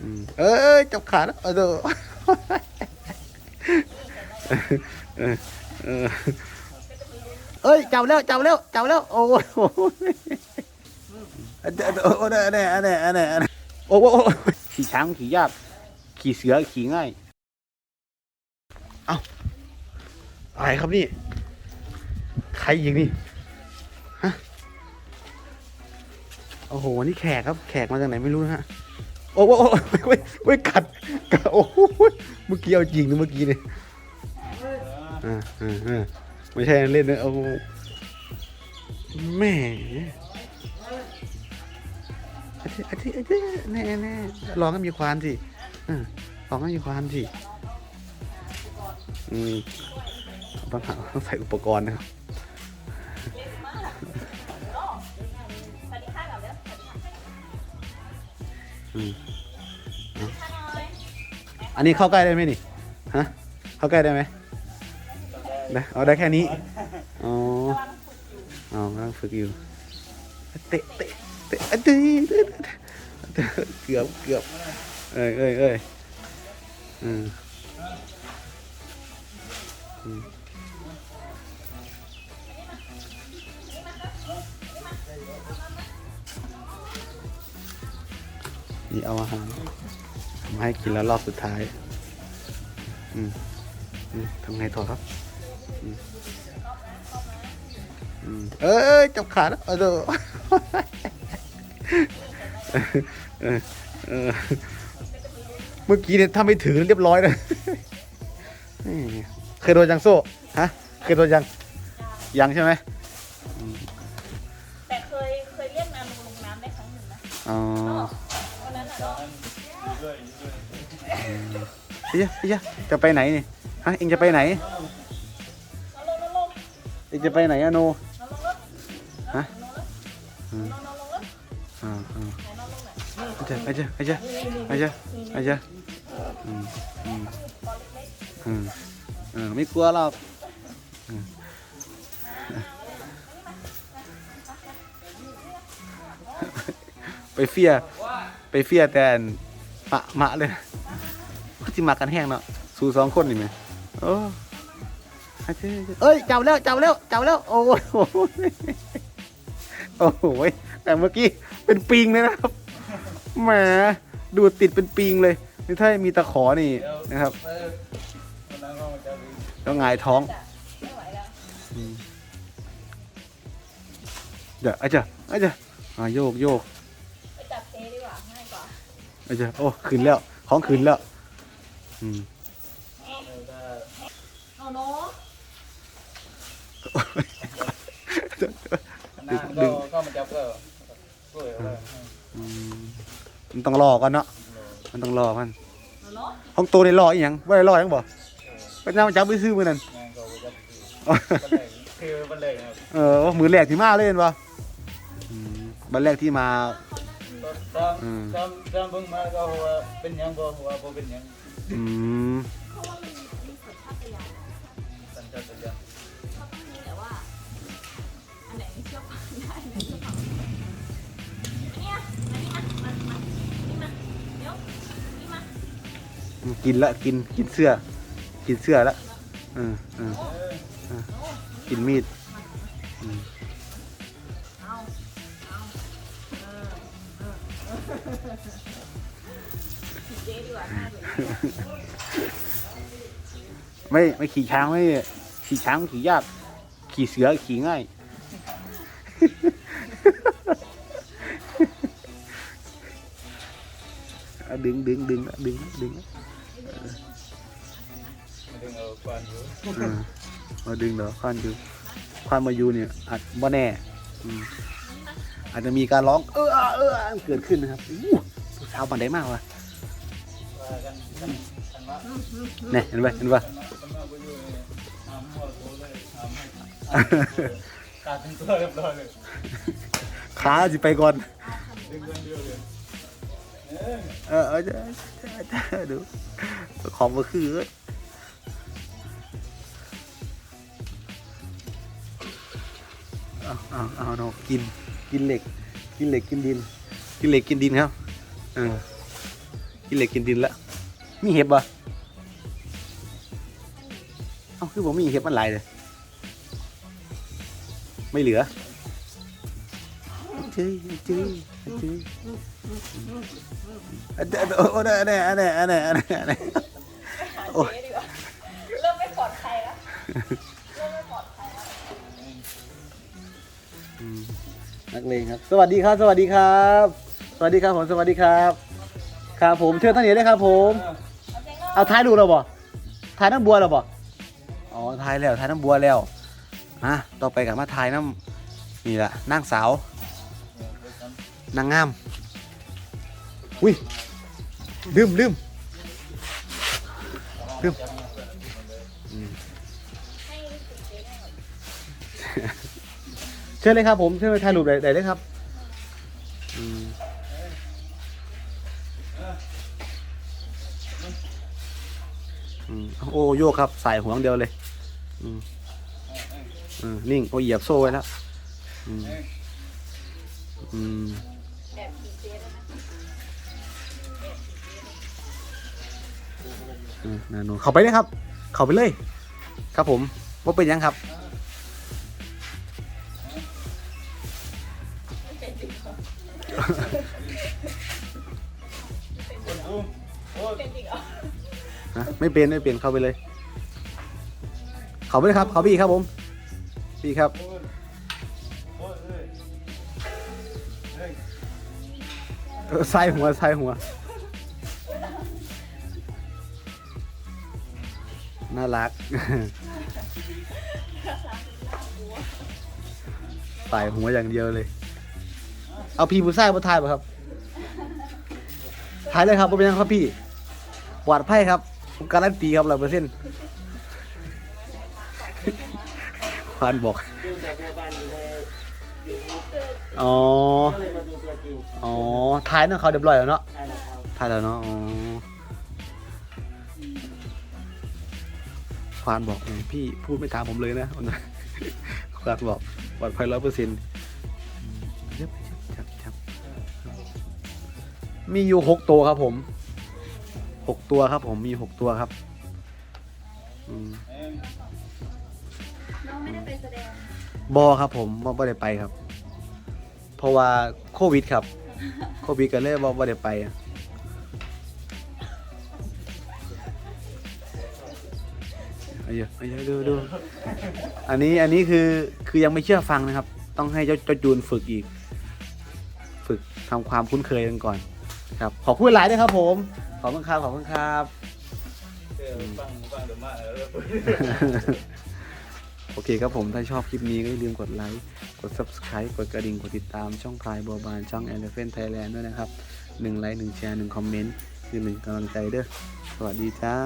อืมเอ้ยจับขาแล้วเออเดี๋ยวเออเออเอ้ยจับแล้วจับแล้วจับแล้วโอ้ยโอ้ยอันเดียวโอ้ยอันเนี้ยอันเนี้ยอันเนี้ยอันเนี้ยโอ้โหขี่ช้างขี่ยากขี่เสือขี่ง่ายเอ้าอะไรครับนี่ใครยิงนี่ฮะโอ้โหนี่แขกครับ แขกมาจากไหนไม่รู้นะฮะ โอ้โหโอ้โหโอ้ยโอ้ยกัดกัดโอ้โหเมื่อกี้เอาจริงนะเมื่อกี้เนี่ยอ่าอ่าอ่าไม่ใช่เล่นนะโอ้แหม่อาทิอาทิอาทิแน่แน่ลองให้มีความสิอ่าลองให้มีความสิอืมต้องหาต้องใส่อุปกรณ์นะครับ อันนี้เข้าใกล้ได้ไหมนี่ฮะเข้าใกล้ได้ไหมได้เอาได้แค่นี้อ๋ออ๋อกำลังฝึกอยู่เตะเตะเตะเตะเตะเตะเกือบเกือบเอ้ยเอ้ยเอ้ยอืมอืม นี่เอาอาหารมาให้กินแล้วรอบสุดท้าย อืมทำไงต่อครับ เอ้ยจับขาแล้วเออเดี๋ยวเออเออเมื่อกี้เนี่ยถ้าไม่ถือเรียบร้อยเลยเคยโดนยังโซ่ ฮะ เคยโดนยัง ยังใช่ไหม พี่ยะพี่ยจะไปไหนนี่ฮะเองจะไปไหนนอนลงนอนลงเองจะไปไหนอะโนฮะอืมอ่าอ่าอนลงไหนอาจารย์อาจารย์อาจารย์อาจารย์อาจารย์อืมอืมอืมเออไม่กลัวหรอกไปเฟียไปเฟียแต่มะมะเลย ก็ที่มากันแห้งเนาะสู่สองคนนี่ไหมโอ้อาจารย์เอ้ยจับแล้วจับแล้วจับแล้วโอ้ยโอ้ยโอ้โหแต่เมื่อกี้เป็นปิงเลยนะครับแหมดูดติดเป็นปิงเลยนี่ถ้ามีตะขอนี่นะครับก็หงายท้องไม่ไหวแล้วอืมเดี๋ยวอาจารย์อาจารย์อ่าโยกโยกไปจับเทดีกว่าง่ายกว่าอาจารย์โอ้ขึ้นแล้ว ของขึ้นแล้ว อืมเอาเนาะน้าก็ก็มันจับก็กล้วยอะไรอืมมันต้องรอกันเนาะมันต้องรอมันเอาเนาะของตัวในรออีหยังว่าได้รออีหยังบ่ก็น่ามันจับไปซื้อมือนั่นงานก็จับบันเลยคือบันเลยครับเออมือแรกที่มาเล่นบ่อืมบันแรกที่มาตามตามตามเบิ่งมาก็ว่าเป็นหยังบ่ว่าบ่เป็นหยัง อืมสัญชาตญาณมีแต่ว่า อันไหนเชื่อฟังได้อันไหนเชื่อฟังไม่ได้เนี่ยมานี่มามามานี่มาเดี๋ยวนี่มากินละกินกินเสื้อ กินเสื้อละเออเออเออกินมีดอืมเอาเอาเออเออ ไม่ไม่ขี่ช้างไม่ขี่ช้างขี่ยาก ขี่เสือขี่ง่ายอะดึงดึงดึงดึงดึงมาดึงเอาควันอยู่เออมาดึงเดี๋ยวควานอยู่ควานมาอยู่เนี่ยอาจว่าแน่อืมอาจจะมีการร้องเออเออเกิดขึ้นนะครับอู้ผู้สาวบันไดมากว่ะว่ากั นกันกันว่าเนี่ยเห็นไหมเห็นปะกันว่ากันว่าบ่อยู่นี่ทำหัวโตเลยทำให้ขาดเป็นตัวเรียบร้อยเลยขาสิไปก่อนดึงเงินเดียวเลยเออเออจะจะจะดูของมาคือเอ้ยเอาเอาเอาเนาะกินกินเหล็ก กินเหล็กกินดิน กินเหล็กกินดินครับเออ กินเหล็กกินดินละมีเห็บบ่เอ้าคือผมมีเห็บมันหลายเลยไม่เหลือจื้อจื้อจื้ออันเดโอ้อันเนี้อันเนี้อันเนี้อันเนี้อันเนี้โอ้ยเจ๊ดีกว่าเริ่มไม่ปลอดภัยแล้วเริ่มไม่ปลอดภัยแล้วนักเลงครับ สวัสดีครับ สวัสดีครับ สวัสดีครับผมสวัสดีครับ ครับผมเชิญท่านเหนียวได้ครับผมเอาเจ๊งก็เอาท้ายดูเราบ่ท้ายน้ำบัวเราบ่อ๋อท้ายแล้วท้ายน้ำบัวแล้วอะต่อไปกับมาท้ายน้ำนี่แหละนางสาวนางงามอุ้ยลืมลืมลืมอืมเชิญเลยครับผมเชิญไปถ่ายรูปได้ได้เลยครับอืม อืมโอ้โยกครับ สายหัวงเดียวเลย อืมอืมนิ่งโอเหยียบโซ่ไว้แล้วอืมอืมอืมนาโนเข้าไปเลยครับ เข้าไปเลย ครับผมว่าเป็นยังครับ เป็นจริงเหรอฮะไม่เป็นไม่เป็นเข้าไปเลย เขาไปเลยครับ เขาพี่ครับผมพี่ครับ โอ้ยเอ้ยเฮ้ยเออใส่หัวใส่หัว น่ารัก ใส่หัวอย่างเดียวเลย เอาพี่ผู้ชายมาถ่ายป่ะครับ ถ่ายเลยครับเป็นยังครับพี่ปลอดภัยครับผมการันตีครับร้อยเปอร์เซ็นต์ควานบอกอ๋ออ๋อถ่ายนั่นเขาเรียบร้อยแล้วเนาะใช่แล้วครับถ่ายแล้วเนาะอ๋อควานบอกพี่พูดไม่ตามผมเลยนะควานบอกปลอดภัยร้อยเปอร์เซ็นต์ มีอยู่หกตัวครับผมหกตัวครับ ผมมีหกตัวครับอืมเอ็มน้องไม่ได้ไปแสดงบอครับผมบ่บ่ได้ไปครับ เพราะว่าโควิดครับ โควิดก็เลยบ่บ่ได้ไปอะเอาเยอะเอาเยอะดูดูอันนี้อันนี้คือคือยังไม่เชื่อฟังนะครับ ต้องให้เจ้าเจ้าจูนฝึกอีก ฝึกทำความคุ้นเคยกันก่อน ครับขอบคุณหลายด้วยครับผม ขอบคุณครับขอบคุณครับเออฟังฟังเดี๋ยวมาเออโอเคครับผมถ้าชอบคลิปนี้ก็อย่าลืมกดไลค์กด subscribe กดกระดิ่งกดติดตามช่องพลายบัวบานช่อง Elephant Thailand ด้วยนะครับหนึ่งไลค์หนึ่งแชร์หนึ่งคอมเมนต์คือหนึ่งกำลังใจเด้อสวัสดีจ้า